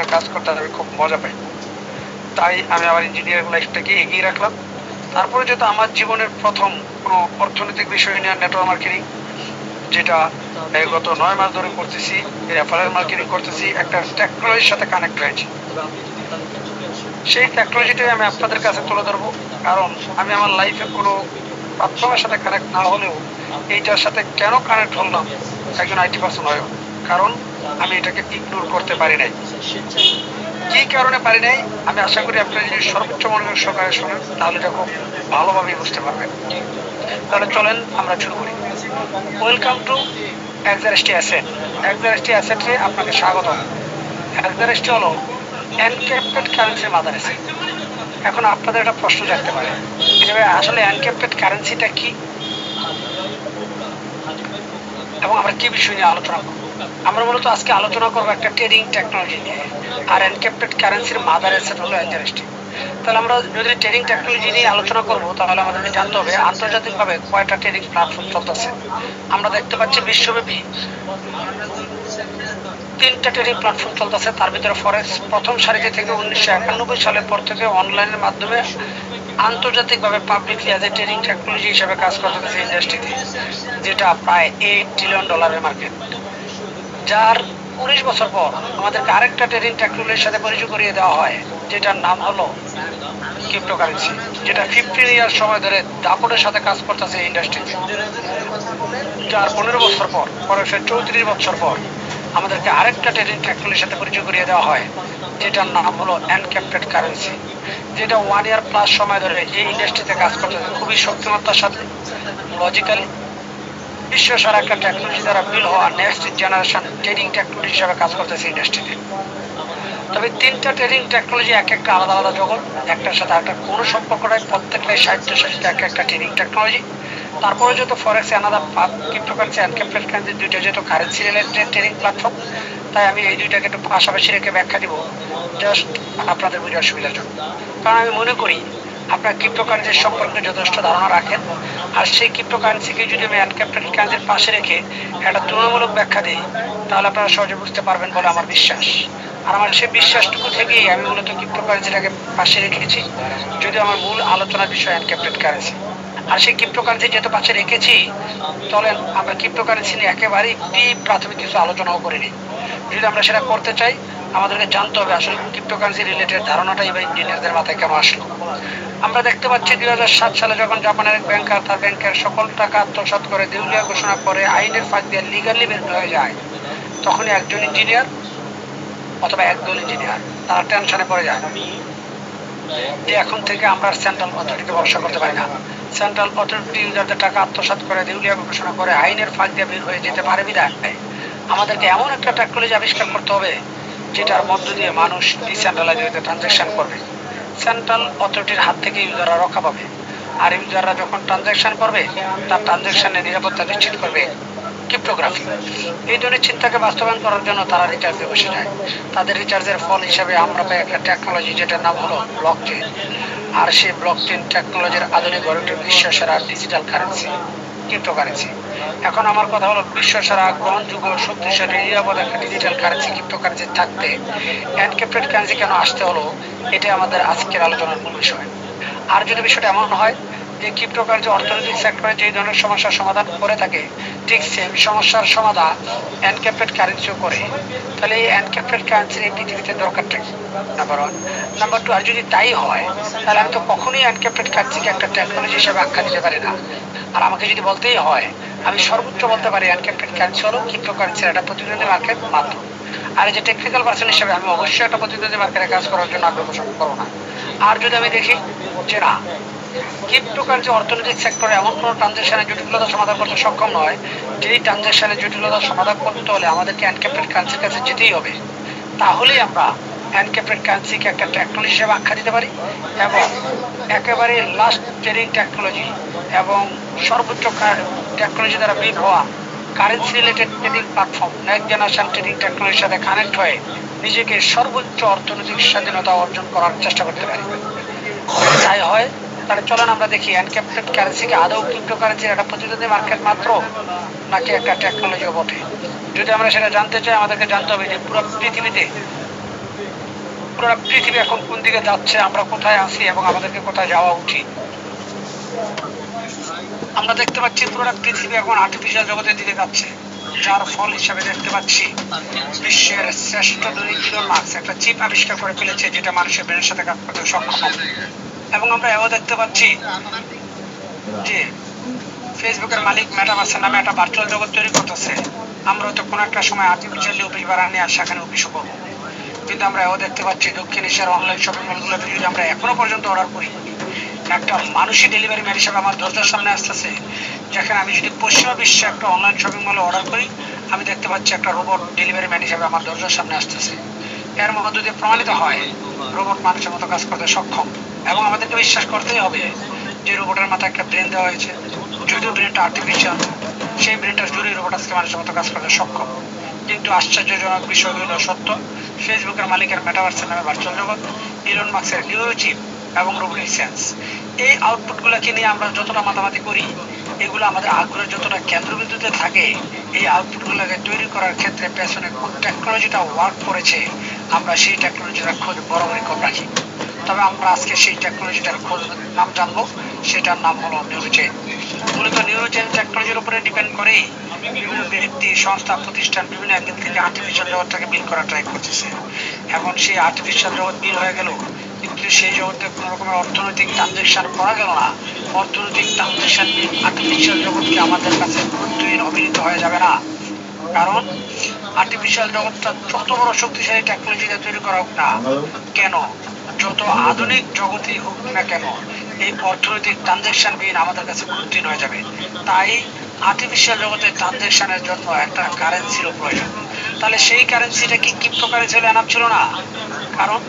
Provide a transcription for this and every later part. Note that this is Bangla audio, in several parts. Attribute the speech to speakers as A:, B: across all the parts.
A: করে কাজ করতে আমি খুব মজা পাই। তাই আমি আমার ইঞ্জিনিয়ারিং লাইফটাকে এগিয়ে রাখলাম। তারপরে যেহেতু আমার জীবনের প্রথম কোনো অর্থনৈতিক বিষয় নিয়ে নেটওয়ার্ক মার্কেটিং যেটা গত নয় মাস ধরে করতেছি রেফারেল মার্কেটিং করতেছি, একটা টেকনোলজির সাথে কানেক্ট হয়েছি। সেই টেকনোলজিটাই আমি আপনাদের কাছে তুলে ধরবো। কারণ আমি আমার লাইফে কোনো প্ল্যাটফর্মের সাথে কানেক্ট না হলেও এইটার সাথে কেন কানেক্ট হলাম, একজন আইটি পার্সন হয়েও। কারণ আমি এটাকে ইগনোর করতে পারি নাই। কি কারণে পারি নাই? আমি আশা করি আপনারা যদি সর্বোচ্চ মনোযোগ সহকারে শোনেন, তাহলে এটা খুব ভালোভাবে বুঝতে পারবেন। তাহলে চলেন আমরা শুরু করি। ওয়েলকাম টু এক্সারেস্টি অ্যাসেট এক্সারেস্টি অ্যাসেটে আপনাকে স্বাগত এক্সারেস্টি হলো এনক্রিপ্টেড কারেন্সির মাদার অ্যাসেট এখন আপনাদের একটা প্রশ্ন জানতে পারে। ভাই, আসলে এনক্রিপ্টেড কারেন্সিটা কি? এবং আমরা কি বিষয় নিয়ে আলোচনা করব? আমরা মূলত আজকে আলোচনা করব একটা ট্রেডিং টেকনোলজি নিয়ে, আর এনক্রিপ্টেড কারেন্সির মাদার অ্যাসেট হলো এনজারেস্টি তাহলে আমরা যদি ট্রেডিং টেকনোলজি নিয়ে আলোচনা করব, তাহলে আমাদেরকে জানতে হবে, আন্তর্জাতিকভাবে কয়টা ট্রেডিং প্ল্যাটফর্ম চলতেছে? আমরা দেখতে পাচ্ছি বিশ্বব্যাপী তিনটা ট্রেডিং প্ল্যাটফর্ম চলতেছে, তার ভিতরে ফরেক্স প্রথম সারিতে থেকে উনিশশো একানব্বই সালের পর থেকে অনলাইনের মাধ্যমে আন্তর্জাতিকভাবে publicly as a trading technology হিসেবে কাজ করতেছে ইন্ডাস্ট্রিতে যেটা প্রায় এইট ট্রিলিয়ন ডলারের মার্কেট যার উনিশ বছর পর আমাদেরকে আরেকটা ট্রেডিং টেকনোলজির সাথে পরিচয় করিয়ে দেওয়া হয়, যেটার নাম হলো ক্রিপ্টোকারেন্সি যেটা ফিফটিন ইয়ার সময় ধরে দাপটের সাথে কাজ করতেছে ইন্ডাস্ট্রিতে যার পনেরো বছর পর পরে চৌত্রিশ বছর পর আমাদেরকে আরেকটা ট্রেডিং টেকনোলজির সাথে পরিচয় করিয়ে দেওয়া হয়, যেটার নাম হলো এনক্যাপ্টেড কারেন্সি যেটা ওয়ান ইয়ার প্লাস সময় ধরে এই ইন্ডাস্ট্রিতে কাজ করতেছে। খুবই শক্তিমত্তার সাথে লজিক্যালি বিশ্ব সারা একটা টেকনোলজি দ্বারা বিল হওয়া নেক্সট জেনারেশন ট্রেডিং টেকনোলজি হিসাবে কাজ করতেছে ইন্ডাস্ট্রিতে তবে তিনটা ট্রেডিং টেকনোলজি এক একটা আলাদা আলাদা জগৎ, একটার সাথে একটা কোনো সম্পর্ক নয় প্রত্যেকটাই সাহিত্য সাহিত্য এক একটা ট্রেডিং টেকনোলজি তারপরে যেহেতু ফরেক্স আনাদা ক্রিপ্টোকারেন্সি অ্যান্ড ক্রিপ্টোকারেন্সি দুইটা যেহেতু কারেন্সি রিলেটেড ট্রেডিং প্ল্যাটফর্ম তাই আমি এই দুইটাকে একটু পাশাপাশি রেখে ব্যাখ্যা দিব। জাস্ট আপনাদের বোঝার সুবিধার জন্য। কারণ আমি মনে করি আপনার ক্রিপ্টোকারেন্সির সম্পর্কে যথেষ্ট ধারণা রাখেন। আর সেই ক্রিপ্টোকারেন্সিকে যদি আমি অ্যানক্যাপ্টেড কারেন্সির পাশে রেখে একটা তুলনামূলক ব্যাখ্যা দিই, তাহলে আপনারা সহজে বুঝতে পারবেন বলে আমার বিশ্বাস। আর আমার সেই বিশ্বাসটুকু থেকেই আমি মূলত ক্রিপ্টোকারেন্সিটাকে পাশে রেখেছি যদি আমার মূল আলোচনার বিষয় অ্যানক্যাপ্টেড কারেন্সি আর সেই ক্রিপ্টোকারেন্সি যেহেতু পাশে রেখেছি, চলেন আমরা ক্রিপ্টোকারেন্সি নিয়ে একেবারেই প্রাথমিক কিছু আলোচনাও করিনি যদি আমরা সেটা করতে চাই, আমাদেরকে জানতে হবে আসলে ক্রিপ্টোকারেন্সি রিলেটেড ধারণাটাই বা ইঞ্জিনিয়ারদের মাথায় কেন আসলো। আমরা দেখতে পাচ্ছি দুই হাজার সাত সালে যখন জাপানের এক ব্যাংকার তার ব্যাংকের সকল টাকা আত্মসাৎ করে দেউলিয়া ঘোষণা করে আইনের ফাঁক দিয়ে লিগালি বের হয়ে যায়, তখনই একজন ইঞ্জিনিয়ার অথবা একদল ইঞ্জিনিয়ার তারা টেনশনে পড়ে যায়। যে এখন থেকে আমরা সেন্ট্রাল অথরিটিকে ভরসা করতে পারি না। সেন্ট্রাল অথরিটি ইউজারদের টাকা আত্মসাৎ করে, দেউলিয়া ঘোষণা করে, আইনের ফাঁক দিয়ে বের হয়ে যেতে পারে বিধায়। আমাদেরকে এমন একটা টেকনোলজি আবিষ্কার করতে হবে, যেটার মধ্য দিয়ে মানুষ ডিসেন্ট্রালাইজ ট্রানজ্যাকশন করবে। সেন্ট্রাল অথরিটির হাত থেকে ইউজাররা রক্ষা পাবে। আর ইউজাররা যখন ট্রানজ্যাকশন করবে, তার ট্রানজ্যাকশনের নিরাপত্তা নিশ্চিত করবে ক্রিপ্টোগ্রাফি। এই ধরনের চিন্তাকে বাস্তবায়ন করার জন্য তারা রিচার্জে বসে যায় তাদের রিচার্জের ফল হিসেবে আমরা পাই একটা টেকনোলজি যেটার নাম হলো ব্লক চেইন আর সেই ব্লক চেইন টেকনোলজির আধুনিক গড়ে বিশ্ব সেরা ডিজিটাল কারেন্সি ক্রিপ্টোকারেন্সি এখন আমার কথা হলো বিশ্ব সারা গ্রহণযোগ্য, শক্তিশালী, নিরাপদ একটা ডিজিটাল কারেন্সি ক্রিপ্টোকারেন্সি থাকতে। এনক্রিপ্টেড কারেন্সি কেন আসতে হলো এটা আমাদের আজকের আলোচনার মূল বিষয়। আর যদি বিষয়টা এমন হয় যে ক্রিপ্টোকারেন্সি অর্থনৈতিক সেক্টরে যে ধরনের সমস্যার সমাধান করে থাকে, ঠিক সেম সমস্যার সমাধান এনক্রিপ্টেড কারেন্সিও করে, তাহলে এই এনক্রিপ্টেড কারেন্সির এই পৃথিবীতে দরকারটা কি? নাম্বার ওয়ান নাম্বার টু আর যদি তাই হয়, তাহলে আমি তো কখনোই এনক্রিপ্টেড কারেন্সিকে একটা টেকনোলজি হিসেবে আখ্যা দিতে পারি না। আর আমাকে যদি বলতেই হয়, আমি সর্বোচ্চ বলতে পারি এনক্রিপ্টেড কারেন্সি হলো ক্রিপ্টোকারেন্সির একটা প্রতিদ্বন্দ্বী মার্কেট মাত্র। আর যে টেকনিক্যাল পার্সন হিসেবে আমি অবশ্যই একটা প্রতিদ্বন্দ্বী মার্কেটে কাজ করার জন্য আগ্রহ পোষণ করব না। আর যদি আমি দেখি যে না ক্রিপ্টোকারেন্সি অর্থনৈতিক সেক্টরে এমন কোনো ট্রানজ্যাকশনের জটিলতা সমাধান করতে সক্ষম নয়, যেই ট্রানজ্যাকশনের জটিলতা সমাধান করতে হলে আমাদেরকে এনক্রিপ্টেড কারেন্সির কাছে যেতেই হবে। তাহলেই আমরা এনক্রিপ্টেড কারেন্সিকে একটা টেকনোলজি হিসেবে আখ্যা দিতে পারি এবং একেবারে লাস্ট ট্রেডিং টেকনোলজি এবং সর্বোচ্চ টেকনোলজি দ্বারা বিল হওয়া currency related trading platform next generation trading টেকনোলজির সাথে কানেক্ট হয়ে নিজেকে সর্বোচ্চ অর্থনৈতিক স্বাধীনতা অর্জন করার চেষ্টা করতে পারি। তাই হয়, তাহলে চলেন আমরা দেখি এনক্রিপ্টেড কারেন্সিকে আদৌ ক্রিপ্টোকারেন্সির একটা প্রতিদ্বন্দ্বী মার্কেট মাত্র নাকি একটা টেকনোলজিও বটে। যদি আমরা সেটা জানতে চাই, আমাদেরকে জানতে হবে যে পুরো পৃথিবীতে পুরো পৃথিবী এখন কোন দিকে যাচ্ছে, আমরা কোথায় আছি এবং আমাদেরকে কোথায় যাওয়া উচিত? আমরা দেখতে পাচ্ছি পুরো পৃথিবী এখন আর্টিফিশিয়াল জগতের দিকে যাচ্ছে, যার ফল হিসাবে দেখতে পাচ্ছি বিশ্বের শ্রেষ্ঠ দরিদ্র মার্কস একটা চিপ আবিষ্কার করে ফেলেছে, যেটা মানুষের ব্রেনের সাথে কাজ করতে সক্ষম এবং আমরা এও দেখতে পাচ্ছি যে ফেসবুকের মালিক মেটাভার্সের নামে একটা ভার্চুয়াল জগৎ তৈরি করতেছে। আমরা তো কোনো একটা সময় আর্টিফিশিয়ালি অফিস ভাড়া নিয়ে আর সেখানে অফিসও করব কিন্তু আমরা এও দেখতে পাচ্ছি, দক্ষিণ এশিয়ার অনলাইন শপিং মলগুলোতে যদি আমরা এখনও পর্যন্ত অর্ডার করি, একটা মানুষই ডেলিভারি ম্যান হিসাবে আমার দরজার সামনে আসতেছে, যেখানে আমি যদি পশ্চিমা বিশ্বে একটা অনলাইন শপিং মলে অর্ডার করি, আমি দেখতে পাচ্ছি একটা রোবট ডেলিভারি ম্যান হিসাবে আমার দরজার সামনে আসতেছে। এর মধ্যে যদি প্রমাণিত হয় রোবট মানুষের মতো কাজ করতে সক্ষম। এবং আমাদেরকে বিশ্বাস করতেই হবে যে রোবটের মাথায় একটা ব্রেন দেওয়া হয়েছে। যদিও ব্রেনটা আর্টিফিশিয়াল সেই ব্রেনটা জুড়ে রোবট আজকে মানুষের মতো কাজ করতে সক্ষম। কিন্তু আশ্চর্যজনক বিষয় হলো সত্য ফেসবুকের মালিকের মেটাভার্সের নামে ভার্চুয়াল জগৎ, ইলন মার্কসের নিউরোচিপ এবং রোবোটিক সেন্স। এই আউটপুটগুলোকে নিয়ে আমরা যতটা মাতামাতি করি, এগুলো আমাদের আগ্রহের যতটা কেন্দ্রবিন্দুতে থাকে, এই আউটপুটগুলোকে তৈরি করার ক্ষেত্রে পেছনে কোন টেকনোলজিটা ওয়ার্ক করেছে, আমরা সেই টেকনোলজিটা খোঁজ বরাবরই কম রাখি। তবে আমরা আজকে সেই টেকনোলজিটার খোঁজ নাম জানব। সেটার নাম হলো নিউরোচেন মূলত নিউরোচেন টেকনোলজির উপরে ডিপেন্ড করেই বিভিন্ন ব্যক্তি, সংস্থা, প্রতিষ্ঠান বিভিন্ন একদিন থেকে আর্টিফিশিয়াল জগৎটাকে বিল করা ট্রাই করতেছে। এখন সেই আর্টিফিশিয়াল জগৎ বিল হয়ে গেল, কিন্তু সেই জগতে কোনো রকমের অর্থনৈতিক ট্রানজেকশন করা গেল না। অর্থনৈতিক ট্রানজেকশন আর্টিফিশিয়াল জগৎকে আমাদের কাছে গুরুত্বহীন অভিনীত হয়ে যাবে না। কারণ আর্টিফিশিয়াল জগৎটা যত বড় শক্তিশালী টেকনোলজি দিয়ে তৈরি করা হোক না, কেন? যত আধুনিক জগতেই হোক না কেন, এই অর্থনৈতিক ট্রানজেকশন বিহীন আমাদের কাছে গুরুত্বহীন হয়ে যাবে। তাই আর্টিফিশিয়াল জগতে ট্রানজেকশনের জন্য একটা কারেন্সির প্রয়োজন। তাহলে সেই কারেন্সিটা কি ক্রিপ্টো কারেন্সি হলে আনাপ ছিল না? কারণ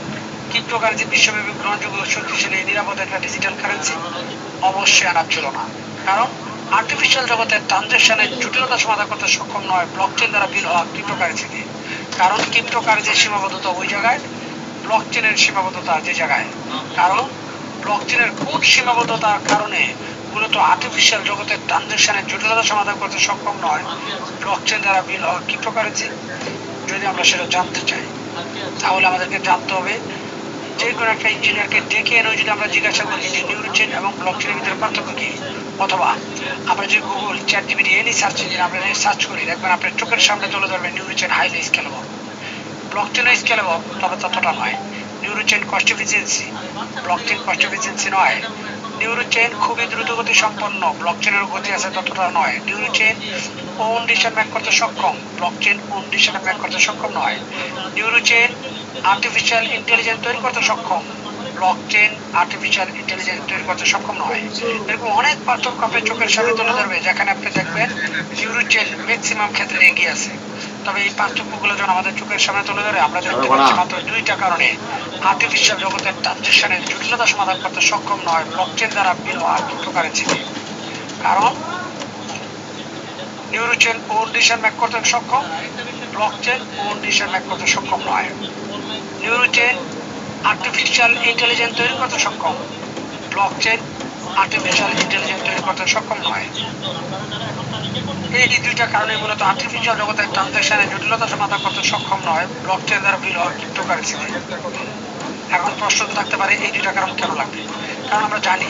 A: ক্রিপ্টোকারেন্সি বিশ্বব্যাপী গ্রহণযোগ্য শক্তিশালী নিরাপদ একটা ডিজিটাল কারেন্সি অবশ্যই আনাপ ছিল না। কারণ আর্টিফিশিয়াল জগতের ট্রানজেকশনের জটিলতা সমাধান করতে সক্ষম নয় ব্লকচেন দ্বারা বিল হওয়া ক্রিপ্টোকারেন্সি দিয়ে কারণ ক্রিপ্টোকারেন্সির সীমাবদ্ধতা ওই জায়গায় ব্লকচেনের সীমাবদ্ধতা যে জায়গায়। কারণ ব্লকচেনের কোন সীমাবদ্ধতার কারণে মূলত আর্টিফিশিয়াল জগতের ট্রানজেকশনের জটিলতা সমাধান করতে সক্ষম নয় ব্লক চেন দ্বারা বিল ক্রিপ্টোকারেন্সি যদি আমরা সেটা জানতে চাই, তাহলে আমাদেরকে জানতে হবে যে কোনো একটা ইঞ্জিনিয়ারকে ডেকে এনে যদি আমরা জিজ্ঞাসা করি যে নিউরোচেন এবং ব্লক চেনের ভিতরে পার্থক্য কি? অথবা আমরা যদি Google ChatGPT any search engine আমরা সার্চ করি, দেখবেন আপনার চোখের সামনে চলে তুলে ধরবে Neurochain highly scalable blockchain scalable তবে ততটা নয় Neurochain cost efficiency blockchain cost efficiency নয়। নিউরোচেন খুবই দ্রুতগতি সম্পন্ন ব্লকচেনের গতি আছে ততটা নয়। নিউরোচেন ওন ডিসিশন মেক করতে সক্ষম ব্লকচেন ওন ডিসিশন মেক করতে সক্ষম নয়। নিউরোচেন আর্টিফিশিয়াল ইন্টেলিজেন্স তৈরি করতে সক্ষম ব্লকচেন আর্টিফিশিয়াল ইন্টেলিজেন্স তৈরি করতে সক্ষম নয়। এরকম অনেক পার্থক্য আপনার চোখের সামনে তুলে ধরবে, যেখানে আপনি দেখবেন নিউরোচেন ম্যাক্সিমাম ক্ষেত্রে এগিয়ে আছে। তবে এই পার্থক্যগুলো যখন আমাদের চোখের সামনে তুলে ধরে আমরা দেখতে পাচ্ছি মাত্র দুইটা কারণে আর্টিফিশিয়াল জগতের ট্রানজেকশনের জটিলতা সমাধান করতে সক্ষম নয় ব্লকচেন দ্বারা বিল হওয়া ক্রিপ্টোকারেন্সি কারণ নিউরোচেন ওন ডিসিশন মেক করতে সক্ষম ব্লকচেন ওন ডিসিশন মেক করতে সক্ষম নয়। নিউরোচেন আর্টিফিশিয়াল ইন্টেলিজেন্স তৈরি করতে সক্ষম ব্লকচেন আর্টিফিশিয়াল ইন্টেলিজেন্স তৈরি করতে সক্ষম নয়। এই দুইটা কারণে মূলত আর্টিফিশিয়াল জগতের ট্রানজেকশনের জটিলতা সমাধান করতে সক্ষম নয় ব্লকচেন দ্বারা বিল হওয়া ক্রিপ্টোকারেন্সি এখন প্রশ্ন থাকতে পারে, এই দুইটা কারণ কেন লাগবে? কারণ আমরা জানি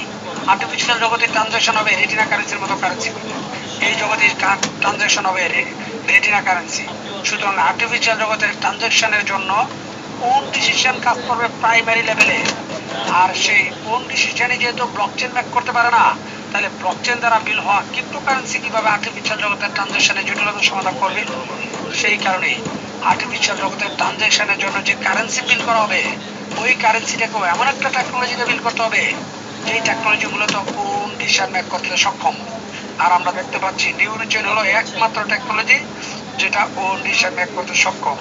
A: আর্টিফিশিয়াল জগতে ট্রানজেকশন হবে রেটিনা কারেন্সির মতো কারেন্সি এই জগতে ট্রানজেকশন হবে রেটিনা কারেন্সি সুতরাং আর্টিফিশিয়াল জগতের ট্রানজেকশনের জন্য কোন ডিসিশন কাজ করবে প্রাইমারি লেভেলে আর সেই কোন ডিসিশনে যেহেতু ব্লকচেন ম্যাক করতে পারে না তাহলে ব্লকচেন দ্বারা বিল হওয়া ক্রিপ্টোকারেন্সি কীভাবে আর্টিফিশিয়াল জগতের ট্রানজেকশনের জটিলতা সমাধান করবে? সেই কারণে আর্টিফিশিয়াল জগতের ট্রানজেকশনের জন্য যে কারেন্সি বিল করা হবে, ওই কারেন্সিটাকেও এমন একটা টেকনোলজিতে বিল করতে হবে, যেই টেকনোলজি মূলত কোন ডিসিশন মেক করতে সক্ষম। আর আমরা দেখতে পাচ্ছি নিউরোচেন হলো একমাত্র টেকনোলজি যেটা ও ডিসিশন মেক করতে সক্ষম।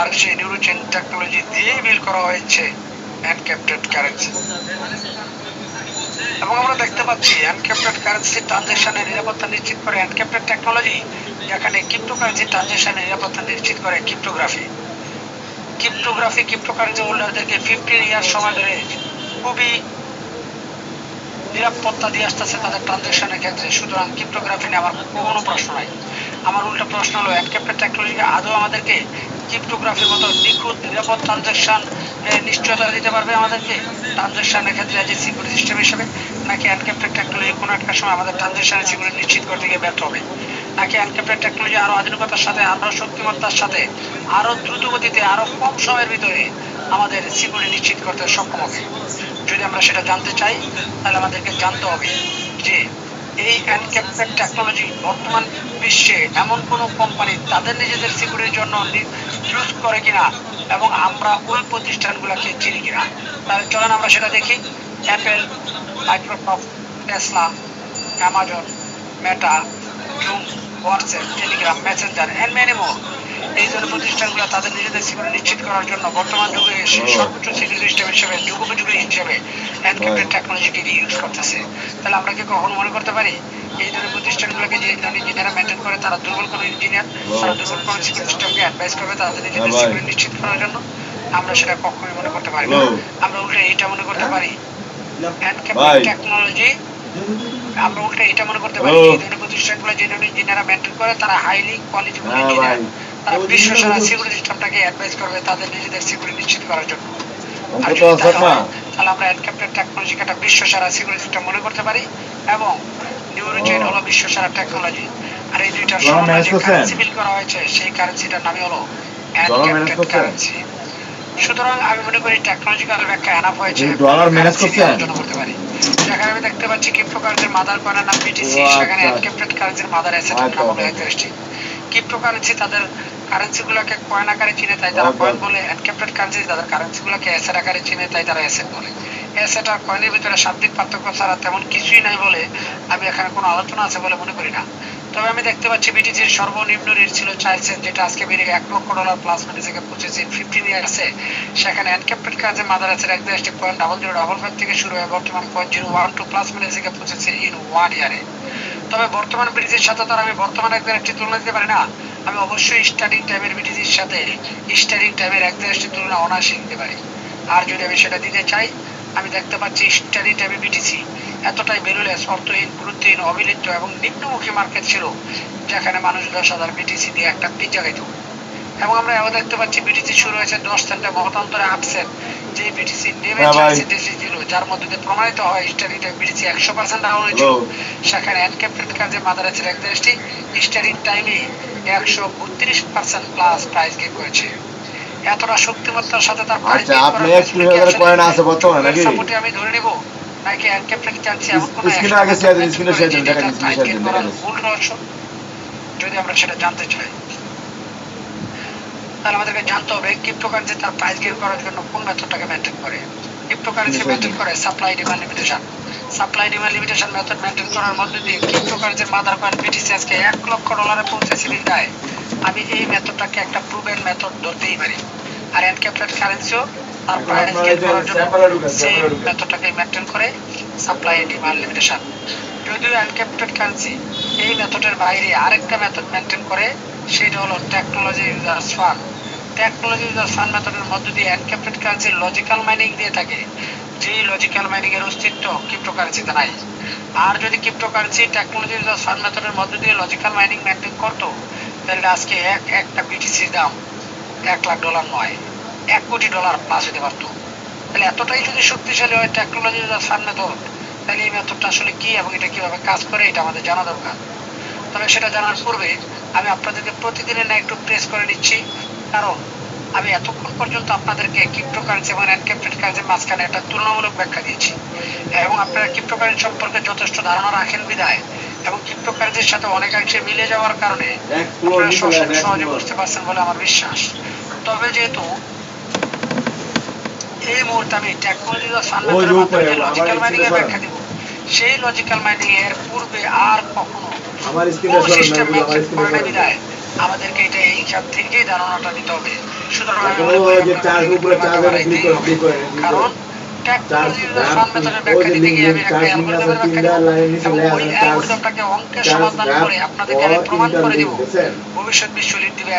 A: আর সেই নিউরোচেন টেকনোলজি দিয়েই বিল করা হয়েছে এনক্রিপ্টেড কারেন্সি এবং আমরা দেখতে পাচ্ছি এনক্রিপ্টেড কারেন্সি ট্রানজেকশনের নিরাপত্তা নিশ্চিত করে এনক্রিপ্টেড টেকনোলজি যেখানে ক্রিপ্টোকারেন্সি ট্রানজেকশনের নিরাপত্তা নিশ্চিত করে ক্রিপ্টোগ্রাফি ক্রিপ্টোগ্রাফি ক্রিপ্টোকারেন্সি হোল্ডারদেরকে ফিফটিন ইয়ার সময় ধরে খুবই নিরাপত্তা দিয়ে আসতেছে তাদের ট্রানজেকশনের ক্ষেত্রে। সুতরাং ক্রিপ্টোগ্রাফি নিয়ে আমার কোনো প্রশ্ন নাই। আমার উল্টো প্রশ্ন হলো এনক্রিপ্টেড টেকনোলজি আদৌ আমাদেরকে ক্রিপ্টোগ্রাফির মতো নিখুঁত, নিরাপদ ট্রানজাকশন নিশ্চয়তা দিতে পারবে আমাদেরকে? ট্রানজাকশনের ক্ষেত্রে যে সিকিউরিটি সিস্টেম হিসেবে। নাকি অ্যানক্রিপ্টেড টেকনোলজি কোনো একটা সময় আমাদের ট্রানজাকশনের সিকিউরিটি নিশ্চিত করতে গিয়ে ব্যর্থ হবে? নাকি অ্যানক্রিপ্টেড টেকনোলজি আরও আধুনিকতার সাথে, আরও শক্তিমত্তার সাথে, আরও দ্রুত গতিতে আরও কম সময়ের ভিতরে আমাদের সিকিউরিটি নিশ্চিত করতে সক্ষম হবে? যদি আমরা সেটা জানতে চাই, তাহলে আমাদেরকে জানতে হবে যে এই এনক্রিপ্টেড টেকনোলজি বর্তমান বিশ্বে এমন কোনো কোম্পানি তাদের নিজেদের সিকিউরিটির জন্য ইউজ করে কিনা এবং আমরা ওই প্রতিষ্ঠানগুলোকে চিনি কিনা? তাহলে চলেন আমরা সেটা দেখি। Apple Microsoft Tesla Amazon Meta Zoom WhatsApp Telegram Messenger and many more এই ধরনের প্রতিষ্ঠানগুলো তাদের নিজেদের সিকিউরিটি নিশ্চিত করার জন্য বর্তমান যুগে সর্বোচ্চ সিকিউরিটি সিস্টেম হিসেবে যুগোপযোগী হিসেবে এনক্রিপ্টেড টেকনোলজিকে ইউজ করতেছে। তাহলে আমরা কি কখনো মনে করতে পারি এই ধরনের প্রতিষ্ঠানগুলোকে যে ধরনের ইঞ্জিনিয়ার মেনটেন করে তারা দুর্বল কোনো ইঞ্জিনিয়ার তারা দুর্বল কোনো সিকিউরিটি সিস্টেমকে অ্যাডভাইস করবে তাদের নিজেদের
B: হ্যাঁ
A: সিকিউরিটি নিশ্চিত করার জন্য? আমরা সেটা কখনোই মনে করতে পারি না। আমরা উল্টে এইটা মনে করতে পারি
B: ভাই।
A: এনক্রিপ্টেড টেকনোলজি আমরা উল্টে এটা মনে করতে পারি
B: ও।
A: ধরনের প্রতিষ্ঠানগুলো যে ধরনের ইঞ্জিনিয়াররা মেনটেন করে তারা হাইলি কোয়ালিটিফুল
B: হ্যাঁ
A: ইঞ্জিনিয়ার তারা বিশ্ব সারা সিকিউরিটি সিস্টেমটাকে অ্যাডভাইস করবে তাদের নিজেদের সিকিউরিটি নিশ্চিত করার জন্য। আর যদি
B: তো
A: তাই
B: আছে না
A: তাহলে আমরা এনক্রিপ্টেড টেকনোলজিকে একটা বিশ্ব সারা সিকিউরিটি সিস্টেম মনে করতে পারি এবং নিউরোচেন হলো বিশ্ব সারা টেকনোলজি আর এই দুইটার সমন্বয়ে যে কারেন্সি বিল করা হয়েছে সেই কারেন্সিটার নামই হলো
B: করছেন?
A: কারেন্সি সুতরাং আমি মনে করি টেকনোলজিক্যাল ব্যাখ্যা এনাফ হয়েছে
B: ডলার করছেন?
A: করতে পারি যেখানে আমি দেখতে পাচ্ছি ক্রিপ্টোকারেন্সির মাদার কয়েনের নাম বিটিসি
B: আচ্ছা।
A: সেখানে এনক্রিপ্টেড কারেন্সির মাদার অ্যাসেটের
B: আচ্ছা,
A: নাম হলো
B: আচ্ছা।
A: এক্সএসটি ক্রিপ্টোকারেন্সি তাদের কারেন্সিগুলোকে কয়েন আকারে চিনে তাই তারা
B: আচ্ছা।
A: কয়েন বলে এনক্রিপ্টেড কারেন্সি তাদের কারেন্সিগুলোকে অ্যাসেট আকারে চিনে তাই তারা অ্যাসেট বলে অ্যাসেট আর কয়েনের ভিতরে শাব্দিক পার্থক্য ছাড়া তেমন কিছুই নাই বলে আমি এখানে কোনো আলোচনা আছে বলে মনে করি না তবে আমি দেখতে পাচ্ছি বিটিসির সর্বনিম্ন রেট ছিল সেন্ট যেটা আজকে বেড়ে এক লক্ষ ডলার প্লাস মানে থেকে পঁচিশ ফিফটিন ইয়ার্সে সেখানে এনক্রিপ্টেড কারেন্সি মাদার আছে, এক দেশটি point double zero double five থেকে শুরু হয় বর্তমান point zero one two plus মানে থেকে পৌঁছেছে ইন ওয়ান ইয়ারে তবে বর্তমান ব্রিটিশের সাথে তো আমি বর্তমান একদের একটি তুলনা দিতে পারি না। আমি অবশ্যই স্টাডিং টাইমের ব্রিটিশের সাথে স্টাডিং টাইমের একদের একটি তুলনা অনায়াসে দিতে পারি। আর যদি আমি সেটা দিতে চাই আমি দেখতে পাচ্ছি স্টাডি টাইমে বিটিসি এতটাই বেরোলেস অর্থহীন গুরুত্বহীন অবিলিপ্ত এবং নিম্নমুখী মার্কেট ছিল যেখানে মানুষ দশ হাজার বিটিসি দিয়ে একটা পিজ্জা খাইত এবং আমরা এও দেখতে পাচ্ছি বিটিসি শুরু হয়েছে দশ সেন্টে মতান্তরে আপসেট যে বিটিসি নেমে
B: ভাই।
A: ছিল যার মধ্যে দিয়ে প্রমাণিত হয় স্টাডি টাইম বিটিসি একশো পার্সেন্ট ডাউন হয়েছিল। সেখানে এনক্রিপ্টেড কাজে মাদার আছে এক দেশটি স্টাডিং টাইমে একশো বত্রিশ পার্সেন্ট প্লাস প্রাইস গেইন করেছে। এতটা শক্তিমত্তার সাথে তার
B: আচ্ছা, আপনি
A: করার
B: একত্রিশ
A: পেছনে কি
B: হাজার
A: আসলে
B: coin আছে বর্তমানে নাকি?
A: support-এ আমি ধরে নিব নাকি এনক্রিপ্টেড কারেন্সি এমন কোনো
B: স্ক্রিনে আগে share দিন, স্ক্রিনে
A: করে
B: share দিন, দেখেন, স্ক্রিনে
A: gain
B: দিন, দেখেন।
A: মূল রহস্য যদি আমরা সেটা জানতে চাই তাহলে আমাদেরকে জানতে হবে ক্রিপ্টোকারেন্সি তার প্রাইস গেইন করার জন্য কোন মেথডটাকে মেনটেন করে ক্রিপ্টোকারেন্সি। মেনটেন করে supply demand limitation supply demand limitation method maintain করার মধ্যে দিয়ে ক্রিপ্টোকারেন্সির মাদার কয়েন বিটিসি আজকে এক লক্ষ ডলারে পৌঁছেছে বিদায় আমি এই মেথডটাকে একটা প্রুভেন মেথড ধরতেই পারি। আর এনক্রিপ্টেড কারেন্সিও তার প্রাইস করার জন্য
B: ঢুকেন।
A: মেথডটাকে মেনটেন করে সাপ্লাই ডিমান্ড লিমিটেশন যদিও এনক্রিপ্টেড কারেন্সি এই মেথডের বাইরে আরেকটা মেথড মেনটেন করে সেটা হলো technology users fund technology users fund মেথডের মধ্য দিয়ে এনক্রিপ্টেড কারেন্সি লজিক্যাল মাইনিং দিয়ে থাকে যে লজিক্যাল মাইনিং এর অস্তিত্ব ক্রিপ্টোকারেন্সিতে নাই। আর যদি ক্রিপ্টোকারেন্সি টেকনোলজি ইউজার্স ফান্ড মেথডের মধ্য দিয়ে লজিক্যাল মাইনিং মেনটেন করতো তাহলে আজকে এক, একটা বিটিসির দাম এক লাখ ডলার নয়, এক কোটি ডলার প্লাস হতে পারতো। তাহলে এতটাই যদি শক্তিশালী হয় টেকনোলজি ফান্ড মেথড তাহলে এই মেথডটা আসলে কি এবং এটা কীভাবে কাজ করে, এটা আমাদের জানা দরকার। তবে সেটা জানার পূর্বে আমি আপনাদেরকে প্রতিদিনের না একটু প্রেস করে নিচ্ছি। কারণ আমি এতক্ষণ পর্যন্ত আপনাদেরকে ক্রিপ্টোকারেন্সি এবং এনক্রিপ্টেড কারেন্সির মাঝখানে একটা তুলনামূলক ব্যাখ্যা দিয়েছি। এবং আপনারা ক্রিপ্টোকারেন্সি সম্পর্কে যথেষ্ট ধারণা রাখেন বিদায় এবং ক্রিপ্টোকারেন্সির সাথে অনেকাংশে মিলে যাওয়ার কারণে আপনারা সহজে। বুঝতে পারছেন বলে আমার বিশ্বাস তবে যেহেতু এই মুহূর্তে আমি টেকনোলজি
B: যে
A: লজিক্যাল মাইনিং এর ব্যাখ্যা দিব সেই লজিক্যাল মাইনিং এর পূর্বে আর কখনো সিস্টেম। বিদায় আমাদেরকে এটা থেকেই ধারণাটা দিতে হবে সুতরাং। কারণ অঙ্কের সমাধান করে আপনাদেরকে আমি প্রমাণ করে দিব। ভবিষ্যৎ বিশ্ব লিড দিবে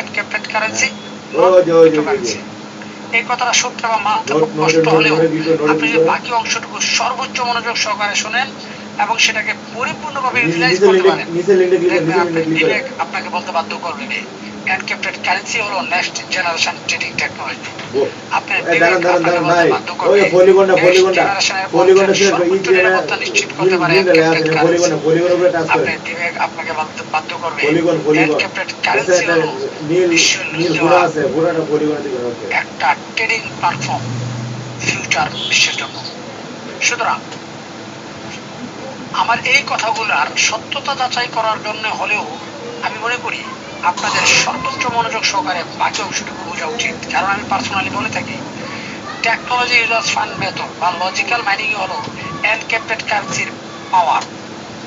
A: কারেন্সি
B: যে।
A: এই কথাটা সত্য মানতে কষ্ট হলেও আপনি যদি বাকি অংশটুকু সর্বোচ্চ মনোযোগ সহকারে শুনেন এবং সেটাকে পরিপূর্ণভাবে ইউটিলাইজ করতে পারেন আপনাকে বলতে বাধ্য করবে। এনক্রিপ্টেড কারেন্সি হলো নেক্সট জেনারেশন ট্রেডিং টেকনোলজি
B: দাঁড়ান, দাঁড়ান, দাঁড়ান, ভাই। ওই পলিগনটা, পলিগনটা, পলিগনটা
A: নিশ্চিত করতে পারে
B: উপরে টাচ
A: আপনি। বিবেক আপনাকে বাধ্য- করবে
B: পলিগন, পলিগন।
A: এনক্রিপ্টেড
B: আচ্ছা,
A: কারেন্সি হলো
B: নীল, নীল পুরা আছে, পুরাটা পলিগনে দিকে।
A: একটা ট্রেডিং প্ল্যাটফর্ম ফিউচার বিশ্বের জন্য সুতরাং আমার এই কথাগুলোর সত্যতা যাচাই করার জন্য হলেও আমি মনে করি আপনাদের সর্বোচ্চ মনোযোগ সহকারে বাকি অংশটুকু বোঝা উচিত কারণ আমি পার্সোনালি বলে থাকি টেকনোলজি ইউজার্স ফান্ড মেথড বা লজিক্যাল মাইনিং হলো এনক্যাপ্টেড কারেন্সির পাওয়ার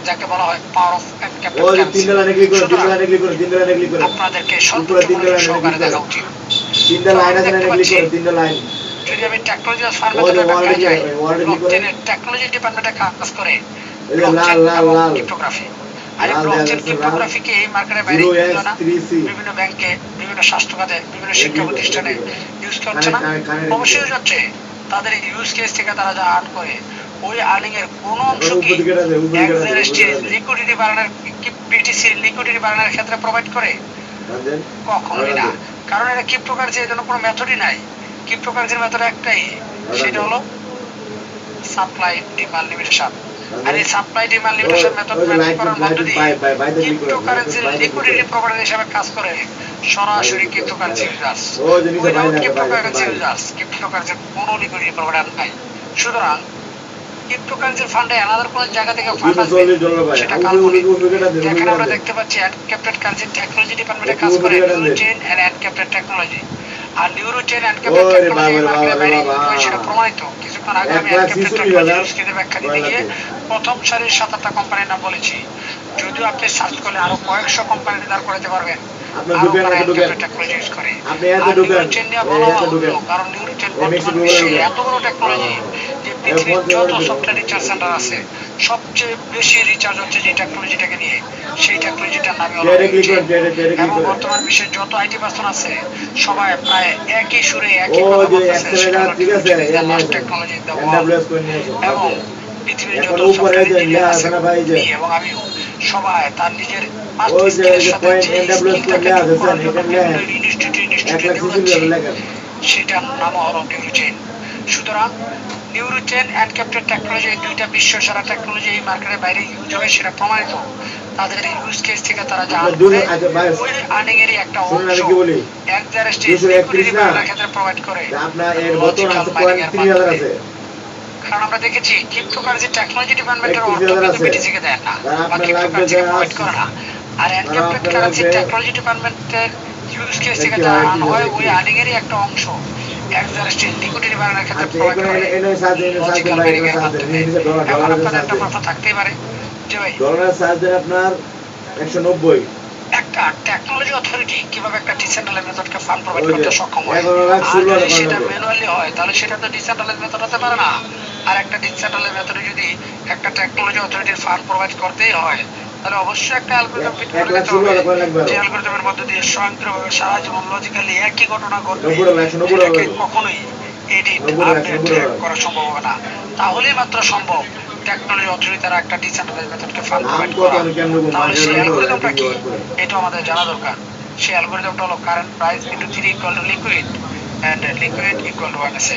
A: যাকে বলা হয় পাওয়ার অফ এনক্যাপ্টেড কারেন্সি। আপনাদেরকে সর্বোচ্চ মনোযোগ সহকারে দেখা উচিত
B: তিনটা লাইন আছে, লাইনে click করো, তিনটা লাইন।
A: যদি আমি টেকনোলজি ফার্ম
B: ওই যে
A: ব্যাখ্যায় যাই ব্লকচেনের টেকনোলজি ডিপার্টমেন্টে কাজ করে। ক্রিপ্টোগ্রাফি আর এই ব্লকচেন ক্রিপ্টোগ্রাফিকে এই মার্কেটে বাইরে না। বিভিন্ন ব্যাংকে বিভিন্ন স্বাস্থ্য খাতে বিভিন্ন শিক্ষা প্রতিষ্ঠানে। ইউজ করছে না। অবশ্যই ইউজ হচ্ছে তাদের ইউজ কেস থেকে তারা যা আর্ন করে ওই আর্নিং এর কোনো অংশ কি। লিকুইডিটি বাড়ানোর বিটিসি লিকুইডিটি বাড়ানোর ক্ষেত্রে প্রোভাইড করে? কখনোই না। কারণ এটা ক্রিপ্টোকারেন্সি এর জন্য কোনো মেথডই নাই। ক্রিপ্টোকারেন্সির মেথড একটাই সেটা হলো সাপ্লাই ডিমান্ড লিমিটেশন আর এই supply demand limitation method
B: light-
A: করার মধ্য দিয়ে
B: বাই- বাই- বাইতে click করো,
A: ক্রিপ্টোকারেন্সির লিকুইডিটি। প্রোভাইডার হিসেবে কাজ করে সরাসরি cryptocurrency users without cryptocurrency users কোনো লিকুইডিটি প্রোভাইডার নাই। সুতরাং ফান্ডে আলাদা কোনো জায়গা থেকে ফান্ড আসবে। সেটা কাল্পনিক আমরা দেখতে পাচ্ছি এনক্রিপ্টেড কারেন্সি টেকনোলজি ডিপার্টমেন্টে কাজ করে। চেইন এন্ড এনক্রিপ্টেড টেকনোলজি আর নিউরো চেইন এনক্রিপ্টেড
B: ওরে
A: টেকনোলজি মার্কেটে
B: বাবা
A: বাইরে
B: রে বাবা।
A: সেটা প্রমাণিত। কিছুক্ষণ আগে আমি
B: হাজার।
A: ব্যাখ্যা দিতে গিয়ে প্রথম সারির সাত আটটা কোম্পানির নাম বলেছি। যদিও আপনি সার্চ করলে আরও কয়েকশো কোম্পানি দাঁড় করতে পারবেন। তারা। কারণ নিউরো চেইন বর্তমান বিশ্বে এত বড় টেকনোলজি যে পৃথিবীর যত সফটওয়্যার রিচার্জ সেন্টার আছে সবচেয়ে বেশি রিচার্জ হচ্ছে যে টেকনোলজিটাকে নিয়ে। সেই টেকনোলজিটার
B: ক্লিক
A: এবং বর্তমান বিশ্বের যত আইটি পার্সন আছে সবাই প্রায় একই সুরে একই কথা বলতেছে। সেটা। এবং পৃথিবীর যত সফটওয়্যার ইঞ্জিনিয়ার আছে এবং আমিও সবাই তার নিজের। ইনস্টিটিউট ইনস্টিটিউটে। সেটার নাম হলো নিউরোচেন সুতরাং নিউরোচেন অ্যান্ড ক্যাপ্টেড টেকনোলজি এই দুইটা বিশ্ব সেরা টেকনোলজি এই মার্কেটের বাইরে ইউজ হবে সেটা প্রমাণিত। তাদের ইউজ কেস থেকে তারা যা করে, ওই আর্নিং এরই একটা অংশ? ক্ষেত্রে প্রোভাইড করে।
B: আপনার এর আছে। আছে।
A: কারণ আমরা দেখেছি ক্রিপ্টোকারেন্সি টেকনোলজি ডিপার্টমেন্টের অর্থ কিন্তু বিটিসিকে দেয় না বা ক্রিপ্টোকারেন্সিকে প্রোভাইড করে না। আর কারেন্সি টেকনোলজি ডিপার্টমেন্টের ইউজ কেস থেকে যা আর্ন হয়, ওই আর্নিং এরই একটা অংশ। ক্ষেত্রে
B: আচ্ছা
A: লজিক্যাল মাধ্যমে এখন আপনাদের একটা প্রশ্ন থাকতেই পারে। যে ভাই।
B: ডলারের আপনার একশো নব্বই।
A: একটা টেকনোলজি অথরিটি কীভাবে একটা ডিসেন্ট্রালাইজ মেথডকে ফান্ড প্রোভাইড করতে সক্ষম হয়? আর যদি সেটা ম্যানুয়ালি হয় তাহলে সেটা তো ডিসেন্ট্রালাইজ মেথড হতে পারে না। আর একটা ডিসেন্ট্রালাইজ মেথডে যদি একটা টেকনোলজি অথরিটির ফান্ড প্রোভাইড করতেই হয় তাহলে অবশ্যই একটা অ্যালগরিদম ফিট করে দিতে হবে। যে অ্যালগরিদমের মধ্যে দিয়ে স্বয়ংক্রিয়ভাবে সারা জীবন লজিক্যালি একই ঘটনা ঘটবে যেটাকে কখনোই এডিট আপডেট করা সম্ভব হবে না। তাহলেই মাত্র সম্ভব। টেকনোলজি অথরিটি তারা একটা ডিসেন্ট্রালাইজ মেথডকে ফান্ড করা। তাহলে সেই অ্যালগরিদমটা কি? এটা আমাদের জানা দরকার। সেই অ্যালগরিদমটা হলো current price into three equal to liquid and liquid equal to one এসে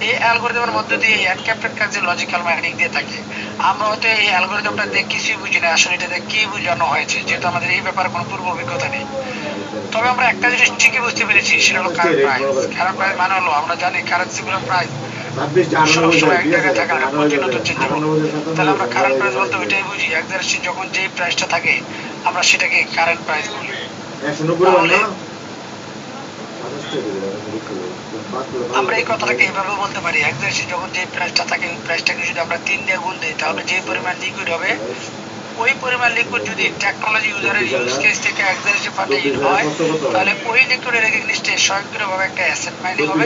A: এই অ্যালগরিদমের মধ্যে দিয়ে অ্যানক্যাপ্টেড কাজে লজিক্যাল মাইনিং দিয়ে থাকে। আমরা হয়তো এই অ্যালগরিদমটা দিয়ে কিছুই বুঝি না। আসলে এটা দিয়ে কি বোঝানো হয়েছে, যেহেতু আমাদের এই ব্যাপারে কোনো পূর্ব অভিজ্ঞতা নেই। তবে আমরা একটা জিনিস ঠিকই বুঝতে পেরেছি, সেটা হলো কারেন্ট প্রাইস কারেন্ট প্রাইস মানে হলো, আমরা জানি কারেন্সি গুলোর প্রাইস এক জায়গায় তাহলে আমরা কারেন্ট প্রাইস বলতে ওইটাই বুঝি, এক যখন যে প্রাইসটা থাকে, আমরা সেটাকে কারেন্ট প্রাইস বলি। তাহলে- আমরা এই। কথাটাকে এইভাবে বলতে পারি। এক জায়গায় যখন যে প্রাইসটা থাকে ওই প্রাইসটাকে যদি আমরা তিন দিয়ে গুণ দিই তাহলে যে পরিমাণ লিকুইড হবে ওই পরিমাণ লিকুইড যদি টেকনোলজি ইউজারের ইউজ কেস থেকে এক ফান্ডে ইন হয় তাহলে ওই লিকুইডের এগেইনস্টে স্বয়ংক্রিয়ভাবে একটা অ্যাসেট মাইনিং হবে।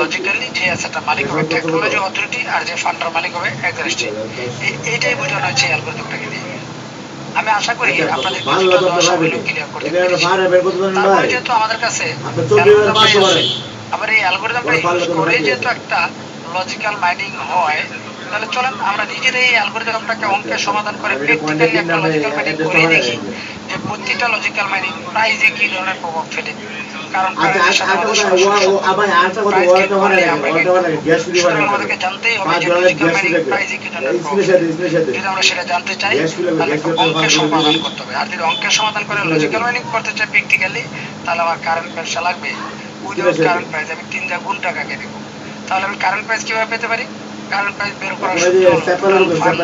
A: লজিক্যালি যে অ্যাসেটটা মালিক হবে টেকনোলজি অথরিটি আর যে ফান্ডার মালিক হবে এক্সাস্টে এইটাই বোঝানো হচ্ছে অ্যালগরিদমটাকে দিয়ে আমি আশা করি
B: আচ্ছা,
A: আপনাদের কিছুটা দশ ক্লিয়ার করতে পেরেছি। তারপরে যেহেতু আমাদের কাছে আবার এই অ্যালগরিদমটা ইউজ
B: করে
A: যেহেতু একটা লজিক্যাল মাইনিং হয় তাহলে চলেন আমরা নিজের এই অ্যালগরিদমটাকে অঙ্কের সমাধান করে প্র্যাকটিক্যালি একটা লজিক্যাল মাইনিং করে দেখি। যে প্রতিটা লজিক্যাল মাইনিং প্রাইজে কি ধরনের প্রভাব ফেলে। কারণ
B: আচ্ছা আচ্ছা আচ্ছা
A: আমাদেরকে জানতেই হবে যে লজিক্যাল মাইনিং প্রাইজে কি ধরনের যদি আমরা সেটা জানতে চাই তাহলে অঙ্কের সমাধান করতে হবে। আর যদি অঙ্কের সমাধান করে লজিক্যাল মাইনিং করতে চাই প্র্যাকটিক্যালি তাহলে আমার কারেন্ট ব্যবসা লাগবে কারেন্ট প্রাইস আমি তিন যা গুণ টাকাকে দেবো। তাহলে আমি কারেন্ট প্রাইস কীভাবে পেতে পারি? কারেন্ট প্রাইস বের করার সূত্র total fund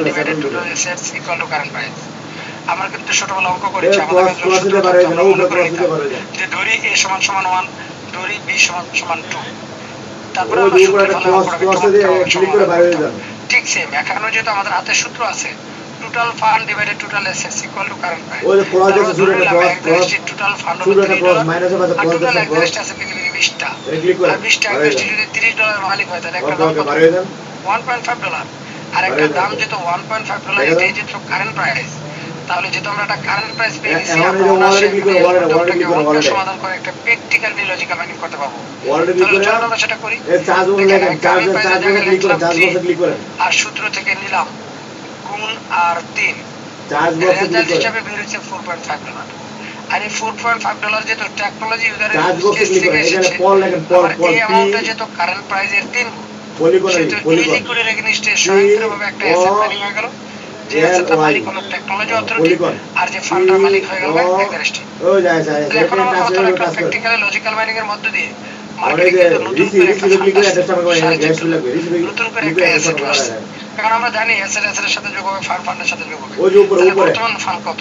A: total current price আমরা কিন্তু ছোটবেলা অঙ্ক করেছি আমাদের
B: ক্রস ক্রস ক্রস
A: যে ধরি এ সমান সমান ওয়ান ধরি বি সমান সমান টু তারপরে
B: ক্রস ক্রস
A: ঠিক সেম এখানেও যেহেতু আমাদের হাতে সূত্র আছে total fund divided total assets equal to current price
B: ওই যে cross আছে,
A: টোটাল ফান্ড
B: শুধু
A: হলো
B: একটা
A: 3
B: cross,
A: ডলার
B: minus এর পাশে
A: আর
B: cross
A: টোটাল
B: আছে।
A: অ্যাসেটস আছে লিখে লিখে 20টা
B: এটা ক্লিক করে।
A: আর 20টা
B: বাইরে
A: অ্যাসেটস
B: যান
A: যদি 30 ডলার মালিক হয় তাহলে একটা দাম
B: ওকে
A: কত?
B: বাইরে যান
A: 1.5 ডলার আর একটা দাম। যেহেতু 1.5 ডলার
B: বাইরে
A: এটাই
B: যান।
A: যেহেতু কারেন্ট প্রাইস তাহলে যেহেতু আমরা একটা কারেন্ট প্রাইস পেয়ে গেছি আমরা। সমাধান করে একটা প্র্যাকটিক্যাল লজিক্যাল মাইনিং করতে পারব। চলুন আমরা সেটা করি। আমি আর সূত্র থেকে নিলাম গুণ আর তিন। রেজাল্ট হিসাবে বের ফোর পয়েন্ট ফাইভ ডলার আর এই ফোর পয়েন্ট ফাইভ ডলার যেহেতু টেকনোলজি ইউজারের কেস থেকে এসেছে এই অ্যামাউন্টটা যেহেতু কারেন্ট প্রাইজের তিন সেহেতু ইজি করে রেখে স্বয়ংক্রিয়ভাবে একটা অ্যাসেট মালিক হয়ে গেল। যে অ্যাসেটটা মালিক হলো টেকনোলজি অথরিটি আর যে ফান্ডার মালিক হয়ে গেল এগ্রেস্টি
B: ও যায় যায়
A: এখন আমরা একটা লজিক্যাল মাইনিং এর মধ্য দিয়ে নতুন করে একটা অ্যাসেট কারণ জানি অ্যাসেট অ্যাসেটের সাথে যোগ হবে ফান্ড ফান্ডের সাথে যোগ হবে। বর্তমান ফান্ড কত?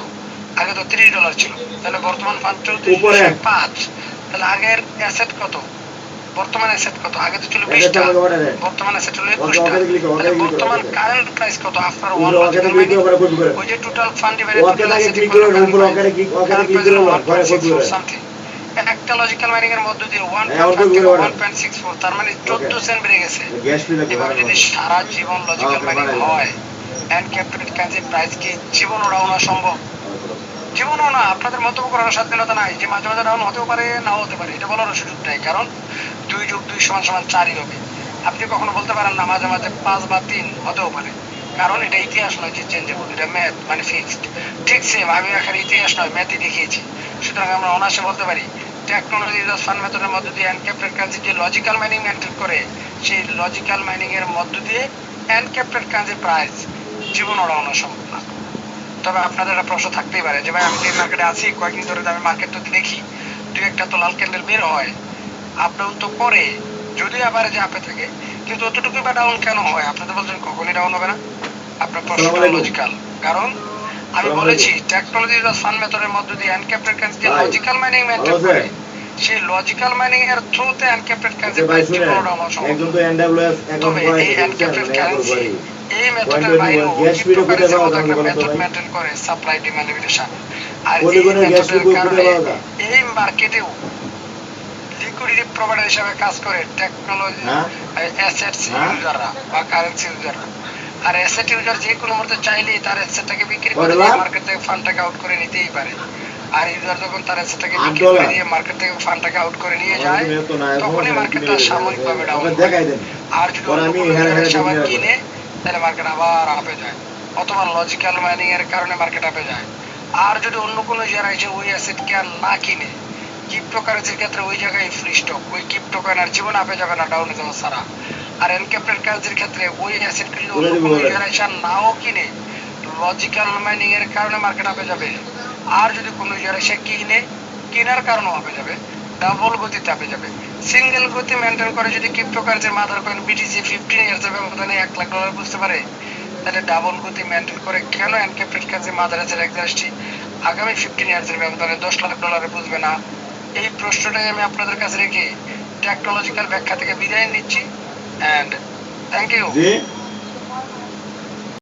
A: আগে তো 30 ডলার ছিল। তাহলে বর্তমান ফান্ড চৌত্রিশ। পাঁচ। তাহলে আগের অ্যাসেট কত? বর্তমান অ্যাসেট কত? আগে তো ছিল
B: অ্যাড্রেসটা
A: 20টা
B: আমাকে অর্ডার দেন
A: বর্তমান অ্যাসেট হলো
B: ওকে,
A: 21টা
B: ওকে ক্লিক করো, ওকে
A: তাহলে বর্তমান কারেন্ট প্রাইস কত? আফটার ওয়ান
B: করে
A: ওই যে টোটাল ফান্ড ডিভাইডেড সামথিং একটা লজিক্যাল মাইনিং এর মধ্য দিয়ে
B: হ্যাঁ, ওকে
A: 1.5 থেকে
B: ঘুরে বেড়ান।
A: 1.64 তার মানে 14 সেন্ট বেড়ে গেছে। এভাবে যদি সারা জীবন লজিক্যাল মাইনিং হয় এন্ড ক্যাপিটাল কাজে প্রাইস কি জীবন ওড়ানো সম্ভব? জীবনও না আপনাদের মন্তব্য করার স্বাধীনতা নাই, যে মাঝে মাঝে ডাউন হতেও পারে, নাও হতে পারে, এটা বলার সুযোগ নাই, কারণ দুই যোগ দুই সমান সমান চারই হবে। আপনি কখনো বলতে পারেন না, মাঝে মাঝে পাঁচ বা তিন হতেও পারে। কারণ এটা ইতিহাস নয় যে চেঞ্জেবল এটা ম্যাথ মানে ফিক্সড ঠিক সেম আমি এখানে ইতিহাস নয় ম্যাথই দেখিয়েছি। সুতরাং আমরা অনায়াসে বলতে পারি টেকনোলজি ফান্ড মেথডের মধ্য দিয়ে এনক্যাপ্টেড কারেন্সি যে লজিক্যাল মাইনিং মেনটেন করে, সেই লজিক্যাল মাইনিং এর মধ্য দিয়ে এনক্যাপ্টেড কারেন্সি প্রাইস জীবন ওড়ানো সম্ভব না। তবে আপনাদের একটা প্রশ্ন থাকতেই পারে যে ভাই আমি যে মার্কেটে আছি কয়েকদিন ধরে তো আমি মার্কেটটা দেখি দুই একটা তো লাল ক্যান্ডেল বের হয়। আপ ডাউন তো করে যদি আবার যে আপে থাকে কিন্তু অতটুকু বা ডাউন কেন হয়? আপনাদের বলছেন কখনই ডাউন হবে না। আপনার প্রশ্নটা লজিক্যাল কারণ আমি বলেছি টেকনোলজি ফান্ড মেথডের মধ্য দিয়ে আনক্যাপ্টেড কারেন্সি যে লজিক্যাল মাইনিং
B: ভালো
A: করে। সেই লজিক্যাল মাইনিং এর থ্রুতে আনক্যাপ্টেড কারেন্সি প্রাইস
B: শুনেন
A: জীবন ওড়ানো সম্ভব।
B: তো
A: তবে এই এনক্রিপ্টেড কারেন্সি এই মেথডের বাইরেও মেথড? করে সাপ্লাই ডিমান্ড লিমিটেশন আর এই মেথডের কারণে এই মার্কেটেও লিকুইডিটি প্রোভাইডার হিসেবে কাজ করে টেকনোলজি
B: হ্যাঁ?
A: অ্যাসেটস
B: হ্যাঁ?
A: ইউজাররা বা কারেন্সি ইউজাররা আর অ্যাসেট ইউজার যে কোনো মুহূর্তে চাইলেই তার অ্যাসেটটাকে বিক্রি করে দিয়ে মার্কেট থেকে ফান্ডটাকে আউট করে নিতেই পারে। আর ইউজার যখন তার অ্যাসেটটাকে বিক্রি করে? দিয়ে মার্কেট থেকে ফান্ডটাকে আউট করে নিয়ে যায় তখনই মার্কেটটা সাময়িকভাবে ডাউন আর যদি অন্য কিনে তাহলে মার্কেট আবার আপে যায়। অথবা লজিক্যাল মাইনিং এর কারণে মার্কেট আপে যায়। আর যদি অন্য কোনো এসে ওই অ্যাসেটকে আর না কিনে ক্রিপ্টোকারেন্সির ক্ষেত্রে ওই জায়গায় ফ্রি স্টক ওই ক্রিপ্টোকয়েন আর জীবন আপে যাবে না ডাউনে যাওয়া ছাড়া। আর এনক্যাপ্টেড কারেন্সির ক্ষেত্রে ওই অ্যাসেটকে যদি অন্য কোনো এসে নাও কিনে লজিক্যাল মাইনিং এর কারণে মার্কেট আপে যাবে। আর যদি কোনো জায়গায় সে কিনে কেনার কারণেও আপে যাবে। ডাবল গতিতে আপে যাবে। সিঙ্গেল গতি মেনটেন করে যদি ক্রিপ্টোকারেন্সির mother coin BTC fifteen years এর ব্যবধানে এক লাখ ডলার বুঝতে পারে, তাহলে ডাবল গতি মেনটেন করে কেন এনক্যাপ্টেড কারেন্সি মাদার আছে এক্সাস্টটি আগামী ফিফটিন ইয়ার্স এর ব্যবধানে দশ লাখ ডলারে বুঝবে না। এই প্রশ্নটাই আমি আপনাদের কাছে রেখে টেকনোলজিক্যাল ব্যাখ্যা থেকে বিদায় নিচ্ছি। And thank you